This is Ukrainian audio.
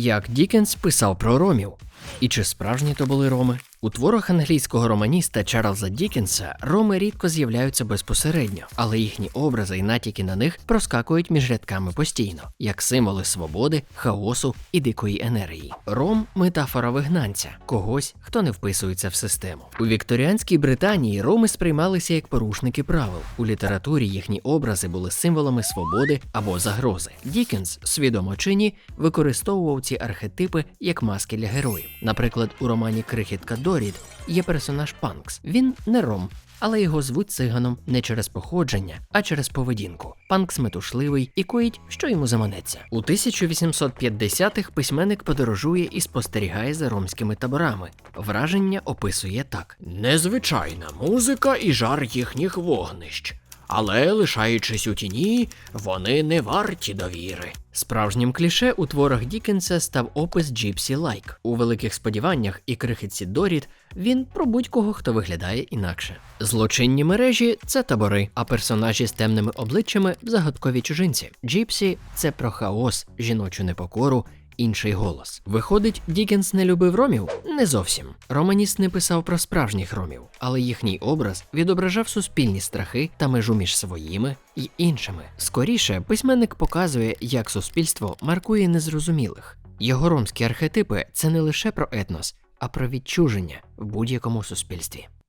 Як Дікенс писав про ромів. І чи справжні то були роми? У творах англійського романіста Чарльза Дікенса роми рідко з'являються безпосередньо, але їхні образи і натяки на них проскакують між рядками постійно, як символи свободи, хаосу і дикої енергії. Ром метафора вигнанця, когось, хто не вписується в систему. У вікторіанській Британії роми сприймалися як порушники правил. У літературі їхні образи були символами свободи або загрози. Дікенс, свідомо чи ні, використовував ці архетипи як маски для героїв. Наприклад, у романі Крихітка Дорід є персонаж Панкс. Він не ром, але його звуть циганом не через походження, а через поведінку. Панкс метушливий і коїть, що йому заманеться. У 1850-х письменник подорожує і спостерігає за ромськими таборами. Враження описує так: незвичайна музика і жар їхніх вогнищ. Але, лишаючись у тіні, вони не варті довіри. Справжнім кліше у творах Дікенса став опис Джіпсі Лайк. У великих сподіваннях і крихітці Доріт він про будь-кого, хто виглядає інакше. Злочинні мережі це табори, а персонажі з темними обличчями загадкові чужинці. Джіпсі це про хаос, жіночу непокору. Інший голос. Виходить, Дікенс не любив ромів? Не зовсім. Романіст не писав про справжніх ромів, але їхній образ відображав суспільні страхи та межу між своїми і іншими. Скоріше, письменник показує, як суспільство маркує незрозумілих. Його ромські архетипи це не лише про етнос, а про відчуження в будь-якому суспільстві.